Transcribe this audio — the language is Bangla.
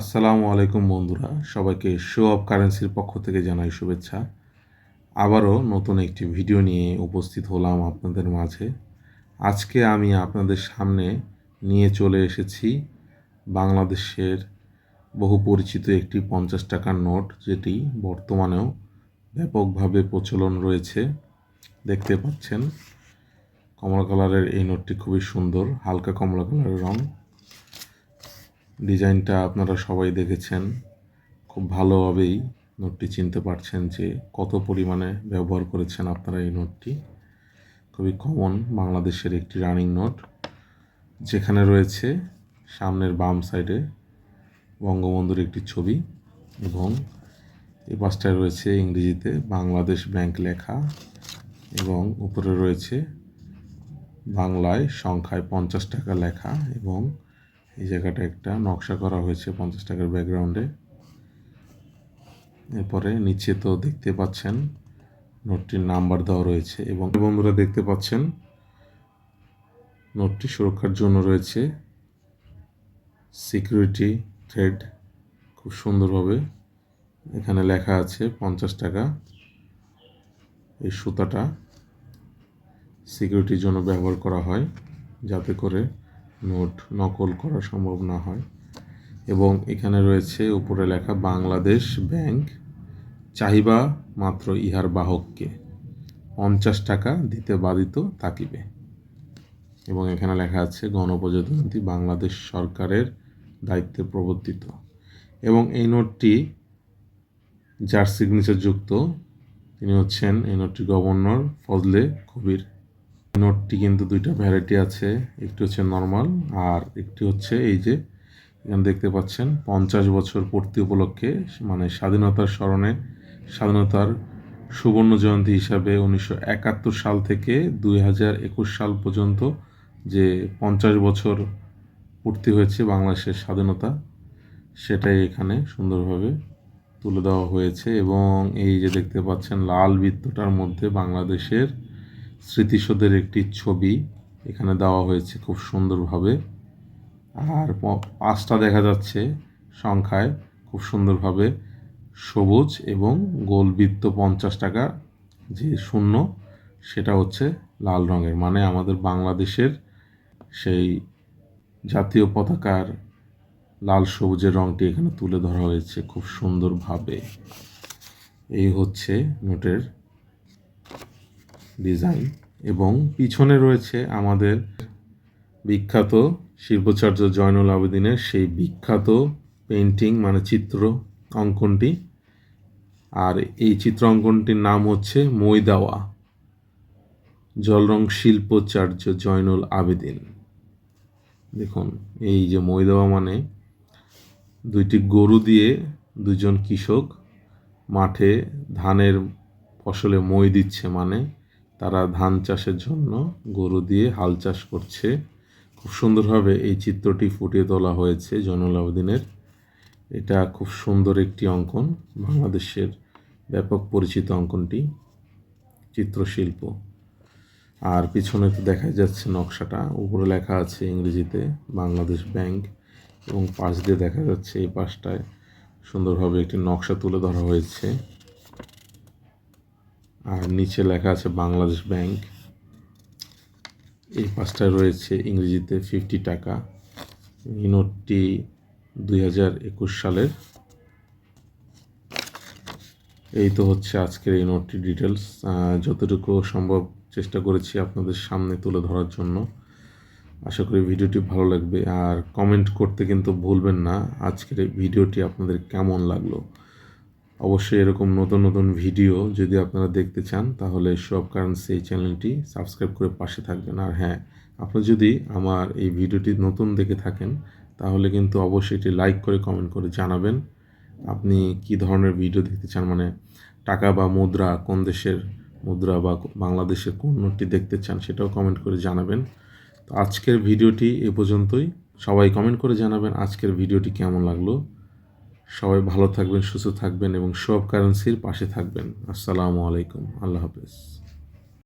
আসসালামু আলাইকুম বন্ধুরা, সবাইকে শো অফ কারেন্সির পক্ষ থেকে জানাই শুভেচ্ছা। আবারও নতুন একটি ভিডিও নিয়ে উপস্থিত হলাম আপনাদের মাঝে। আজকে আমি আপনাদের সামনে নিয়ে চলে এসেছি বাংলাদেশের বহু পরিচিত একটি পঞ্চাশ টাকার নোট, যেটি বর্তমানেও ব্যাপকভাবে প্রচলন রয়েছে। দেখতে পাচ্ছেন, কমলা কালারের এই নোটটি খুবই সুন্দর, হালকা কমলা কালারের রং। ডিজাইনটা আপনারা সবাই দেখেছেন। খুব ভালোভাবেই নোটটি চিনতে পারছেন যে কত পরিমাণে ব্যবহার করেছেন আপনারা এই নোটটি। খুবই কমন বাংলাদেশের একটি রানিং নোট যেখানে রয়েছে সামনের বাম সাইডে বঙ্গবন্ধুর একটি ছবি এবং এই পাশটায় রয়েছে ইংরেজিতে বাংলাদেশ ব্যাংক লেখা এবং উপরে রয়েছে বাংলায় সংখ্যায় পঞ্চাশ টাকা লেখা এবং এই জায়গাটা একটা নকশা করা হয়েছে পঞ্চাশ টাকার ব্যাকগ্রাউন্ডে। এরপরে নিচে তো দেখতে পাচ্ছেন, নোটটির নাম্বার দেওয়া রয়েছে এবং বন্ধুরা দেখতে পাচ্ছেন, নোটটি সুরক্ষার জন্য রয়েছে। সিকিউরিটি থ্রেড খুব সুন্দরভাবে এখানে লেখা আছে পঞ্চাশ টাকা। এই সুতাটা সিকিউরিটির জন্য ব্যবহার করা হয় যাতে করে নোট নকল করা সম্ভব না হয়। এবং এখানে রয়েছে উপরে লেখা, বাংলাদেশ ব্যাংক চাহিবা মাত্র ইহার বাহককে পঞ্চাশ টাকা দিতে বাধিত থাকিবে এবং এখানে লেখা আছে, গণপ্রজাতন্ত্রী বাংলাদেশ সরকারের দায়িত্বে প্রবর্তিত। এবং এই নোটটি যার সিগনেচার যুক্ত, তিনি হচ্ছেন এই নোটটির গভর্নর ফজলে কবির। নোটটি কিন্তু দুইটা ভ্যারাইটি আছে। একটি হচ্ছে নর্মাল আর একটি হচ্ছে এই যে, এখানে দেখতে পাচ্ছেন পঞ্চাশ বছর পূর্তি উপলক্ষে মানে স্বাধীনতার স্মরণে, স্বাধীনতার সুবর্ণ জয়ন্তী হিসাবে উনিশশো একাত্তর সাল থেকে দুই হাজার একুশ সাল পর্যন্ত যে পঞ্চাশ বছর পূর্তি হয়েছে বাংলাদেশের স্বাধীনতা, সেটাই এখানে সুন্দরভাবে তুলে দেওয়া হয়েছে। এবং এই যে দেখতে পাচ্ছেন লাল বৃত্তটার মধ্যে বাংলাদেশের স্মৃতিসৌধের একটি ছবি এখানে দেওয়া হয়েছে খুব সুন্দরভাবে। আর পাঁচটা দেখা যাচ্ছে সংখ্যায় খুব সুন্দরভাবে। সবুজ এবং গোলবৃত্ত পঞ্চাশ টাকা যে শূন্য, সেটা হচ্ছে লাল রঙের। মানে আমাদের বাংলাদেশের সেই জাতীয় পতাকার লাল সবুজের রঙটি এখানে তুলে ধরা হয়েছে খুব সুন্দরভাবে। এই হচ্ছে নোটের ডিজাইন এবং পিছনে রয়েছে আমাদের বিখ্যাত শিল্পাচার্য জয়নুল আবেদিনের সেই বিখ্যাত পেন্টিং মানে চিত্র অঙ্কনটি। আর এই চিত্র অঙ্কনটির নাম হচ্ছে মই দেওয়া জলরং শিল্পাচার্য জয়নুল আবেদিন। দেখুন, এই যে মই দেওয়া মানে দুইটি গরু দিয়ে দুজন কৃষক মাঠে ধানের ফসলে মই দিচ্ছে মানে তারা ধান চাষের জন্য গরু দিয়ে হাল চাষ করছে। খুব সুন্দরভাবে এই চিত্রটি ফুটিয়ে তোলা হয়েছে জয়নুল এটা খুব সুন্দর একটি অঙ্কন, বাংলাদেশের ব্যাপক পরিচিত অঙ্কনটি, চিত্রশিল্প। আর পিছনে তো দেখা যাচ্ছে নকশাটা, উপরে লেখা আছে ইংরেজিতে, বাংলাদেশ ব্যাংক, এবং পাশ দিয়ে দেখা যাচ্ছে এই পাশটায় সুন্দরভাবে একটি নকশা তুলে ধরা হয়েছে। আর নিচে লেখা আছে বাংলাদেশ ব্যাংক। এই পাশটায় রয়েছে ইংরেজিতে ফিফটি টাকা। এই নোটটি দুই হাজার একুশ সালের। এই তো হচ্ছে আজকের এই নোটটির ডিটেলস যতটুকু সম্ভব চেষ্টা করেছি আপনাদের সামনে তুলে ধরার জন্য। আশা করি ভিডিওটি ভালো লাগবে। আর কমেন্ট করতে কিন্তু ভুলবেন না। আজকের এই ভিডিওটি আপনাদের কেমন লাগল? অবশ্যই এরকম নতুন নতুন ভিডিও যদি আপনারা দেখতে চান, তাহলে সব কারেন্সি এই চ্যানেলটি সাবস্ক্রাইব করে পাশে থাকবেন। আর হ্যাঁ আপনি যদি আমার এই ভিডিওটি নতুন দেখে থাকেন, তাহলে কিন্তু অবশ্যই এটি লাইক করে কমেন্ট করে জানাবেন। আপনি কি ধরনের ভিডিও দেখতে চান? মানে টাকা বা মুদ্রা, কোন দেশের মুদ্রা বা বাংলাদেশের কোন নোটটি দেখতে চান, সেটাও কমেন্ট করে জানাবেন। তো আজকের ভিডিওটি এ পর্যন্তই। সবাই কমেন্ট করে জানাবেন আজকের ভিডিওটি কেমন লাগল। সবাই ভালো থাকবেন সুস্থ থাকবেন এবং সব কারেন্সির পাশে থাকবেন। আসসালামু আলাইকুম। আল্লাহ হাফেজ।